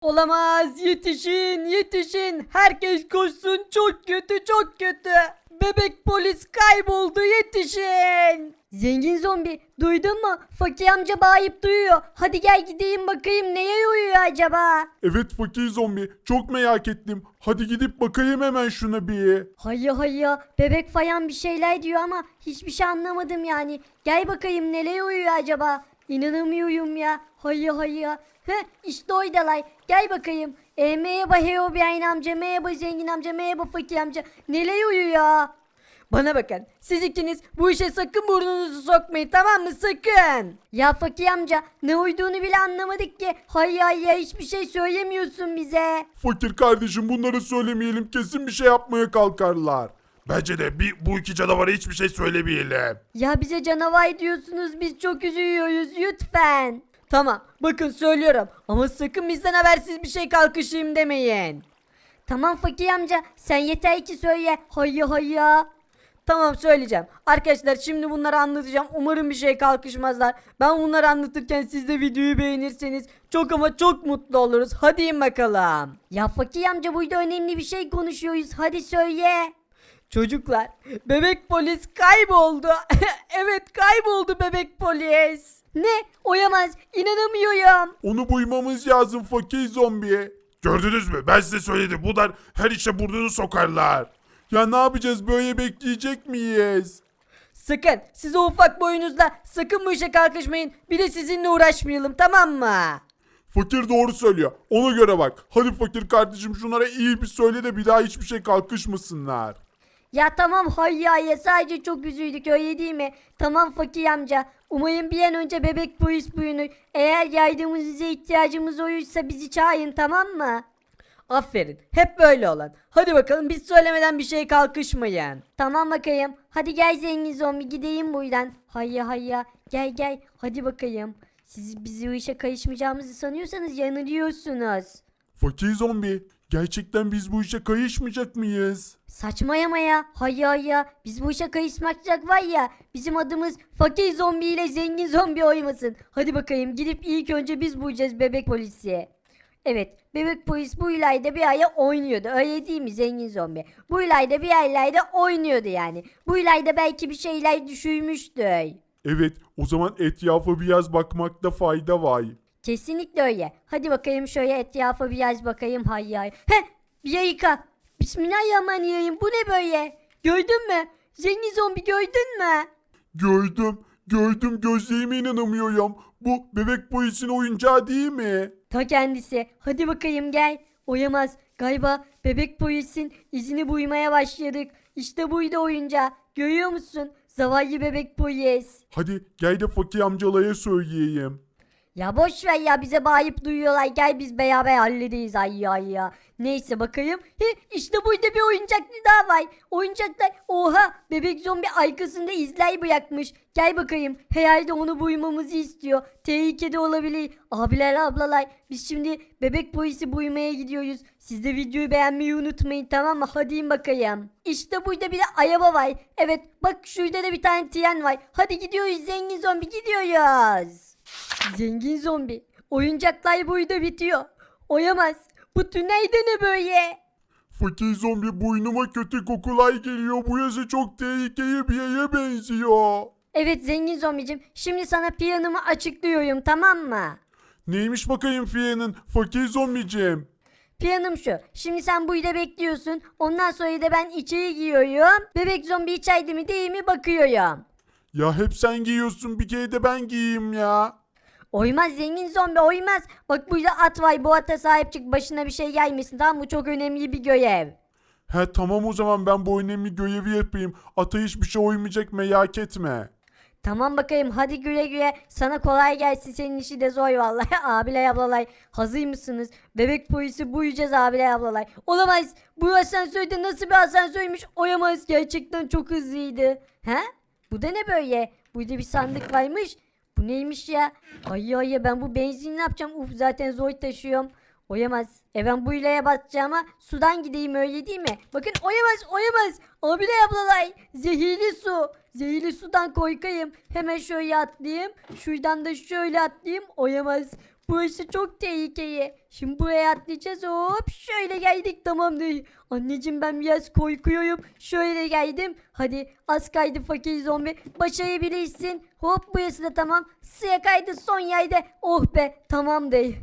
Olamaz yetişin yetişin herkes koşsun çok kötü çok kötü. Bebek polis kayboldu yetişin. Zengin zombi duydun mu? Fakir amca bağırıp duyuyor. Hadi gel gideyim bakayım neye uyuyor acaba? Evet fakir zombi çok merak ettim. Hadi gidip bakayım hemen şuna bir. Hayır hayır bebek falan bir şeyler diyor ama hiçbir şey anlamadım yani. Gel bakayım neler uyuyor acaba? İnanamıyorum ya. Hayır hayır. Heh işte oydalar. Gel bakayım. E, merhaba Herobrine amca, merhaba zengin amca, merhaba fakir amca. Neler uyuyor? Bana bakın. Siz ikiniz bu işe sakın burnunuzu sokmayın tamam mı? Sakın. Ya fakir amca ne uyduğunu bile anlamadık ki. Hayır hayır hiçbir şey söylemiyorsun bize. Fakir kardeşim bunları söylemeyelim kesin bir şey yapmaya kalkarlar. Bence de bir, bu iki canavara hiçbir şey söylemeyelim. Ya bize canavar diyorsunuz biz çok üzülüyoruz lütfen. Tamam bakın söylüyorum ama sakın bizden habersiz bir şey kalkışayım demeyin. Tamam fakir amca sen yeter ki söyle hayır hayır. Tamam söyleyeceğim. Arkadaşlar şimdi bunları anlatacağım. Umarım bir şey kalkışmazlar. Ben bunları anlatırken siz de videoyu beğenirseniz çok ama çok mutlu oluruz. Hadi bakalım. Ya fakir amca burada önemli bir şey konuşuyoruz. Hadi söyle. Çocuklar, bebek polis kayboldu. evet kayboldu bebek polis. Ne? Oyamaz. İnanamıyorum. Onu buymamız lazım fakir zombi. Gördünüz mü? Ben size söyledim. Bunlar her işe burnunu sokarlar. Ya ne yapacağız? Böyle bekleyecek miyiz? Sakın siz o ufak boyunuzla sakın bu işe kalkışmayın. Bir de sizinle uğraşmayalım tamam mı? Fakir doğru söylüyor. Ona göre bak. Hadi fakir kardeşim şunlara iyi bir söyle de bir daha hiçbir şey kalkışmasınlar. Ya tamam hayır hayır sadece çok üzüldük öyle değil mi? Tamam fakir amca. Umarım bir an önce bebek polis bulunur. Eğer yardımınıza ihtiyacımız olursa bizi çağırın tamam mı? Aferin. Hep böyle olan. Hadi bakalım biz söylemeden bir şey kalkışmayın. Tamam bakayım. Hadi gel zengin zombi gideyim buradan. Hayya hayya. Gel gel. Hadi bakayım. Siz bizi o işe karışmayacağımızı sanıyorsanız yanılıyorsunuz. Fakir zombi. Gerçekten biz bu işe kayışmayacak mıyız? Saçmayama ya. Hayır hayır. Biz bu işe karışmakacak var ya. Bizim adımız fakir zombi ile zengin zombi oymasın. Hadi bakayım gidip ilk önce biz bulacağız bebek polisi. Evet bebek polis bu ilayda bir aya oynuyordu öyle değil mi zengin zombi? Bu ilayda bir aylarda oynuyordu yani. Bu ilayda belki bir şeyler düşürmüştü. Evet, o zaman etrafa biraz bakmakta fayda var. Kesinlikle öyle. Hadi bakayım şöyle etrafa biraz bakayım hay hay. Heh bir yayıka. Bismillahirrahmanirrahim bu ne böyle? Gördün mü? Zengin zombi gördün mü? Gördüm, gördüm gözlerime inanamıyorum. Bu bebek polisin oyuncağı değil mi? Ta kendisi. Hadi bakayım gel. Oyamaz. Galiba bebek polisin izini buymaya başladık. İşte buydu oyuncağı. Görüyor musun? Zavallı bebek polis. Hadi gel de fakir amcalaya söyleyeyim. Ya boş ver ya bize bağırıp duyuyorlar. Gel biz beraber halledeyiz ay ya ya. Neyse bakayım. He, işte burada bir oyuncaklı daha var. Oyuncaklar. Oha bebek zombi arkasında izler bırakmış. Gel bakayım. Herhalde onu buymamızı istiyor. Tehlikede olabilir. Abiler ablalar. Biz şimdi bebek polisi buymaya gidiyoruz. Siz de videoyu beğenmeyi unutmayın tamam mı? Hadi bakayım. İşte burada bir de araba var. Evet bak şurada da bir tane tren var. Hadi gidiyoruz zengin zombi gidiyoruz. Zengin zombi. Oyuncaklar burada bitiyor. Oyamaz. Bu tünelde ne böyle? Fakir zombi boynuma kötü kokular geliyor. Bu yazı çok tehlikeli bir yere benziyor. Evet zengin zombicim. Şimdi sana planımı açıklıyorum tamam mı? Neymiş bakayım fiyenin fakir zombicim? Planım şu. Şimdi sen burada bekliyorsun. Ondan sonra da ben içeri giriyorum. Bebek zombi içeride mi değil mi bakıyorum. Ya hep sen giyiyorsun bir kere de ben giyeyim ya. Oymaz zengin zombi oymaz. Bak burada at var bu ata sahip çık başına bir şey gelmesin tamam mı? Bu çok önemli bir görev. He tamam o zaman ben bu önemli görevi yapayım. Ata hiçbir şey oymayacak merak etme. Tamam bakayım hadi güle güle. Sana kolay gelsin senin işi de zor vallahi. abiler ablalar hazır mısınız? Bebek polisi buyacağız abiler ablalar. Olamaz. Bu asansörde nasıl bir asansörmüş? Oyamaz gerçekten çok hızlıydı. He? Bu da ne böyle? Burada bir sandık varmış. Bu neymiş ya? Ay ay ben bu benzin ne yapacağım? Uf zaten zor taşıyorum. Oyamaz. E ben bu ilaya basacağıma sudan gideyim öyle değil mi? Bakın oyamaz oyamaz. Abiler ablalar zehirli su. Zehirli sudan korkayım. Hemen şöyle atlayayım. Şuradan da şöyle atlayayım. Oyamaz. Burası çok tehlikeli. Şimdi buraya atlayacağız. Hop şöyle geldik tamamdır. Anneciğim ben biraz korkuyorum. Şöyle geldim. Hadi az kaydı fakir zombi. Başarabilirsin. Hop burası da tamam. Sıra kaydı son yerde. Oh be tamamdır.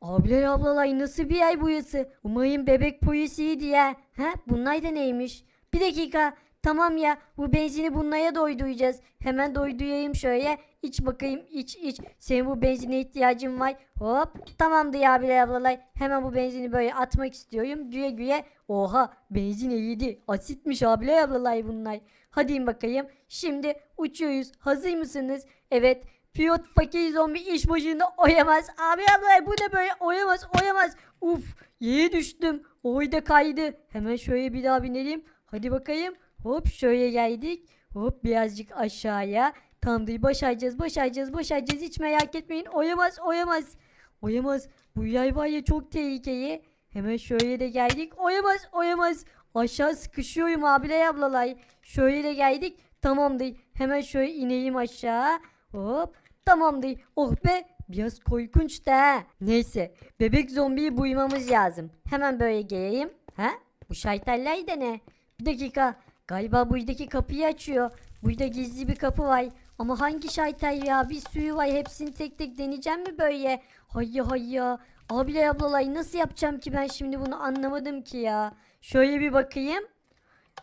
Abiler ablalar nasıl bir yer burası? Umarım bebek polisiydi ya. Ha bunlar da neymiş? Bir dakika. Tamam ya bu benzini bunlara doyduracağız. Hemen doydurayım şöyle. İç bakayım iç iç. Senin bu benzine ihtiyacın var. Hop tamamdır ya abiler ablalar. Hemen bu benzini böyle atmak istiyorum. Güye güye. Oha benzin iyiydi. Asitmiş abiler ablalar bunlar. Hadi bakayım. Şimdi uçuyoruz. Hazır mısınız? Evet. Pilot fakir zombi iş başında oyamaz. Abi abla bu ne böyle oyamaz oyamaz. Uf yere düştüm. Oy da kaydı. Hemen şöyle bir daha binelim. Hadi bakayım. Hop şöyle geldik. Hop birazcık aşağıya. Tamamdır başaracağız başaracağız başaracağız. Hiç merak etmeyin. Oyamaz oyamaz. Oyamaz. Bu yay var ya çok tehlikeli. Hemen şöyle de geldik. Oyamaz oyamaz. Aşağı sıkışıyorum abiler ablalar. Şöyle de geldik. Tamamdır. Hemen şöyle ineyim aşağı. Hop. Tamamdır. Oh be. Biraz korkunç da. Neyse. Bebek zombiyi buymamız lazım. Hemen böyle geleyim. Ha? Bu şaytaller de ne? Bir dakika. Galiba buradaki kapıyı açıyor. Burada gizli bir kapı var. Ama hangi şaytal ya? Bir sürü var. Hepsini tek tek deneyeceğim mi böyle? Hayya hayya. Abiler ablalar nasıl yapacağım ki ben şimdi bunu anlamadım ki ya. Şöyle bir bakayım.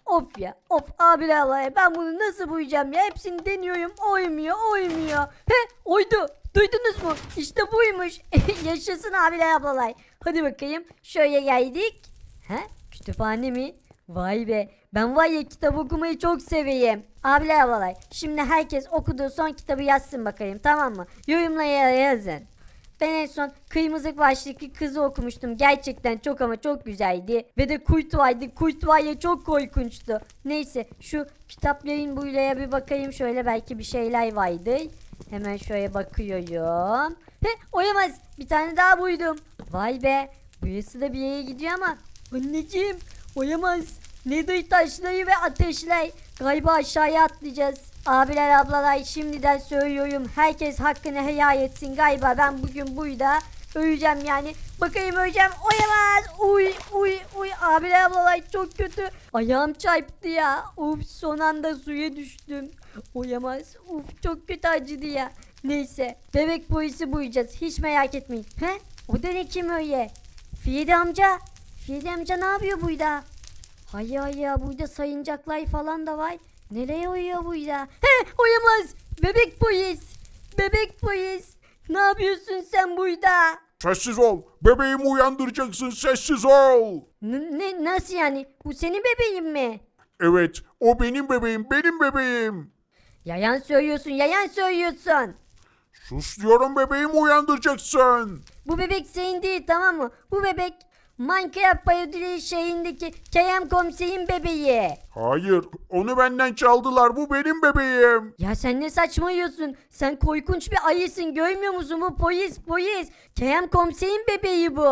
Of ya of abiler ablalar ben bunu nasıl buyacağım ya hepsini deniyorum oymuyor oymuyor. He oydu duydunuz mu işte buymuş yaşasın abiler ablalar. Hadi bakayım şöyle geldik. He kütüphane mi? Vay be ben var ya kitap okumayı çok seveyim. Abiler ablalar şimdi herkes okuduğu son kitabı yazsın bakayım tamam mı? Yorumlara yazın. Ben en son kırmızı başlıklı kızı okumuştum. Gerçekten çok ama çok güzeldi. Ve de kurt vardı. Kurt var ya çok korkunçtu. Neyse şu kitapların buraya bir bakayım şöyle belki bir şeyler vardı. Hemen şöyle bakıyorum. He oyamaz. Bir tane daha buydum. Vay be. Burası da bir yere gidiyor ama. Anneciğim oyamaz. Nedir taşları ve ateşler. Galiba aşağıya atlayacağız. Abiler ablalar şimdiden söylüyorum. Herkes hakkını helal etsin. Galiba ben bugün buyda öleceğim yani. Bakayım öleceğim. Oyamaz. Uy uy uy. Abiler ablalar çok kötü. Ayağım çarptı ya. Uf son anda suya düştüm. Oyamaz. Uf çok kötü acıdı ya. Neyse. Bebek polisi buyacağız. Hiç merak etmeyin. He? O da ne kim öyle? Fiyedi amca. Fiyedi amca ne yapıyor buyda? Hay hay ya burada sayıncaklar falan da var. Nereye uyuyor burada? He uyamaz. Bebek polis. Bebek polis. Ne yapıyorsun sen burada? Sessiz ol. Bebeğimi uyandıracaksın. Sessiz ol. N- ne nasıl yani? Bu senin bebeğin mi? Evet. O benim bebeğim. Benim bebeğim. Yayan söylüyorsun, yayan söylüyorsun. Sus diyorum bebeğimi uyandıracaksın. Bu bebek senin değil tamam mı? Bu bebek Minecraft Parodili şehrindeki KM komiserin bebeği. Hayır. Onu benden çaldılar. Bu benim bebeğim. Ya sen ne saçmalıyorsun? Sen korkunç bir ayısın görmüyor musun? Bu polis polis. KM komiserin bebeği bu.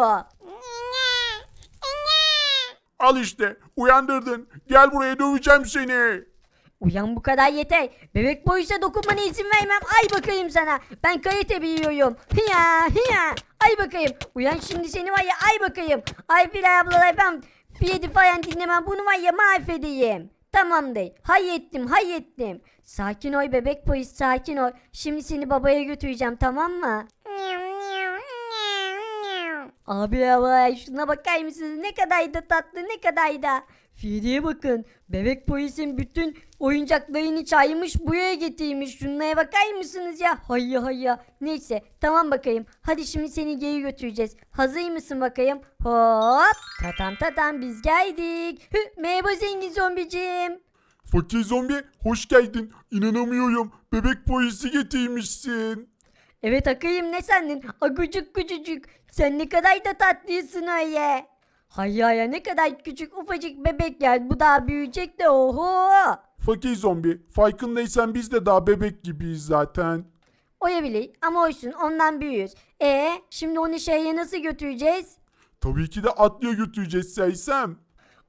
Al işte. Uyandırdın. Gel buraya döveceğim seni. Uyan bu kadar yeter. Bebek polise dokunmana izin vermem. Ay bakayım sana. Ben kalite biliyorum. Hiya hiya. Ay bakayım. Uyan şimdi seni var ya ay bakayım. Ay Bilal ablalar ben fiyedi falan dinlemem. Bunu var ya mahvedeyim. Tamamdır. Hay ettim hay ettim. Sakin ol bebek polis sakin ol. Şimdi seni babaya götüreceğim tamam mı? Abi abla şuna bakar mısınız? Ne kadar da tatlı ne kadar da. Fiyediye bakın. Bebek polisin bütün oyuncaklarını çaymış buraya getirmiş. Şunlara bakar mısınız ya? Hayya hayya. Neyse tamam bakayım. Hadi şimdi seni geri götüreceğiz. Hazır mısın bakayım? Hop. Tatam tatam biz geldik. Hı, merhaba zengin zombicim. Fakir zombi hoş geldin. İnanamıyorum. Bebek polisi getirmişsin. Evet akıyım ne sandın? Agucuk küçücük. Sen ne kadar da tatlısın öyle. Hayya ya ne kadar küçük ufacık bebek ya. Bu daha büyüyecek de oho. Fakir zombi farkındaysan biz de daha bebek gibiyiz zaten. Oyabilir ama olsun ondan büyüyoruz. E şimdi onu şehre nasıl götüreceğiz? Tabii ki de atlıya götüreceğiz Seysem.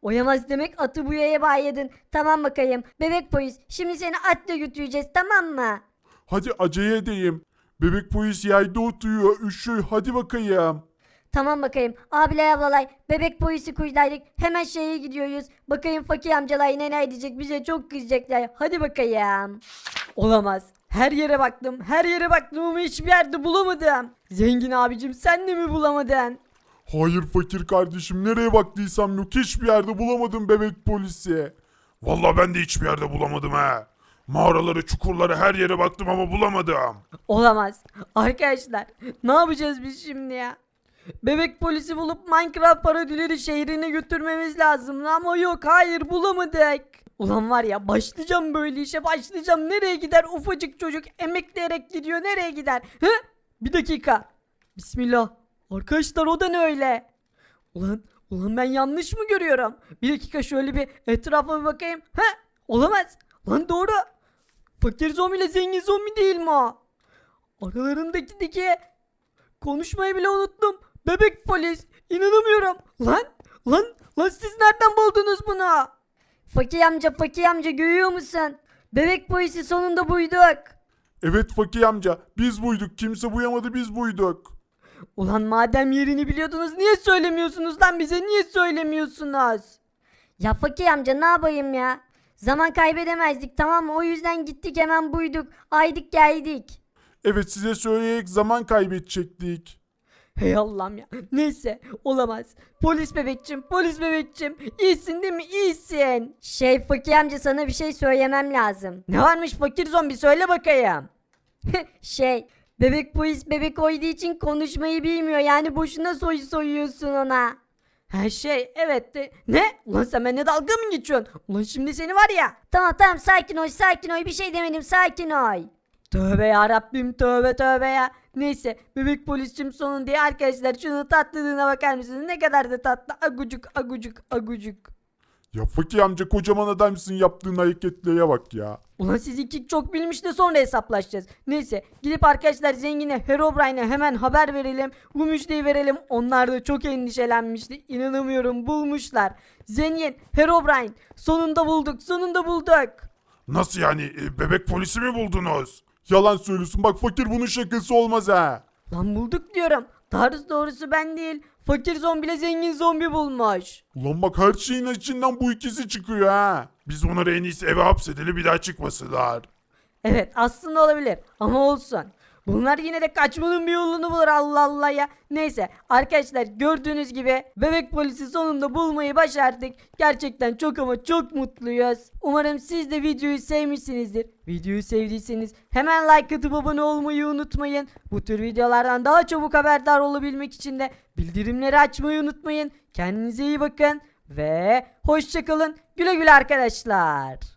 Oyamaz demek atı bu yaya bağladın. Tamam bakayım. Bebek polis şimdi seni atla götüreceğiz tamam mı? Hadi acele edeyim. Bebek polis yerde oturuyor. Üşüyor. Hadi bakayım. Tamam bakayım. Abiler ablalay. Bebek polisi kuydaydık. Hemen şeye gidiyoruz. Bakayım fakir amcalar yine ne edecek. Bize çok kızacaklar. Hadi bakayım. Olamaz. Her yere baktım. Her yere baktım ama hiçbir yerde bulamadım. Zengin abicim sen de mi bulamadın? Hayır fakir kardeşim. Nereye baktıysam yok. Hiçbir yerde bulamadım bebek polisi. Vallahi ben de hiçbir yerde bulamadım ha. Mağaraları, çukurları her yere baktım ama bulamadım. Olamaz. Arkadaşlar ne yapacağız biz şimdi ya? Bebek polisi bulup Minecraft parodileri şehrine götürmemiz lazım ama yok hayır bulamadık. Ulan var ya başlayacağım böyle işe başlayacağım. Nereye gider ufacık çocuk emekleyerek gidiyor nereye gider? Hı? Bir dakika. Bismillah. Arkadaşlar o da ne öyle? Ulan, ulan ben yanlış mı görüyorum? Bir dakika şöyle bir etrafa bir bakayım. He? Olamaz. Lan doğru. Fakir zombi ile zengin zombi değil mi o? Aralarındaki dike konuşmayı bile unuttum. Bebek polis. İnanamıyorum. Lan lan lan siz nereden buldunuz bunu? Fakir amca fakir amca görüyor musun? Bebek polisi sonunda buyduk. Evet fakir amca. Biz buyduk. Kimse buyamadı biz buyduk. Ulan madem yerini biliyordunuz niye söylemiyorsunuz lan bize niye söylemiyorsunuz? Ya fakir amca ne yapayım ya? Zaman kaybedemezdik tamam mı? O yüzden gittik hemen buyduk. Aydık geldik. Evet size söyleyerek zaman kaybedecektik. Hey Allah'ım ya. Neyse olamaz. Polis bebekçim, polis bebekçim. İyisin değil mi? İyisin. Şey fakir amca sana bir şey söylemem lazım. Ne varmış fakir zombi söyle bakayım. şey bebek polis bebek oyduğu için konuşmayı bilmiyor. Yani boşuna soy soyuyorsun ona. Her şey evet de. Ne? Ulan sen benimle dalga mı geçiyorsun? Ulan şimdi seni var ya. Tamam tamam sakin ol sakin ol bir şey demedim sakin ol. Tövbe ya Rabbim tövbe tövbe ya. Neyse bebek polisçim sonun diye arkadaşlar şunun tatlılığına bakar mısınız? Ne kadar da tatlı agucuk agucuk agucuk. Ya fakir amca kocaman adamsın yaptığın hareketlere bak ya. Ulan siz iki çok bilmiş de sonra hesaplaşacağız. Neyse gidip arkadaşlar zengine Herobrine'e hemen haber verelim. Bu müjdeyi verelim. Onlar da çok endişelenmişti. İnanamıyorum bulmuşlar. Zengin Herobrine sonunda bulduk sonunda bulduk. Nasıl yani E, bebek polisi mi buldunuz? Yalan söylüyorsun bak fakir bunun şakası olmaz ha. Lan bulduk diyorum. Daha doğrusu ben değil. Fakir zombiyle zengin zombi bulmuş. Ulan bak her şeyin içinden bu ikisi çıkıyor ha. Biz onları en iyisi eve hapsedelim bir daha çıkmasınlar. Evet aslında olabilir ama olsun. Bunlar yine de kaçmanın bir yolunu bulur Allah Allah ya. Neyse arkadaşlar gördüğünüz gibi bebek polisi sonunda bulmayı başardık. Gerçekten çok ama çok mutluyuz. Umarım siz de videoyu sevmişsinizdir. Videoyu sevdiyseniz hemen like atıp abone olmayı unutmayın. Bu tür videolardan daha çabuk haberdar olabilmek için de bildirimleri açmayı unutmayın. Kendinize iyi bakın ve hoşçakalın. Güle güle arkadaşlar.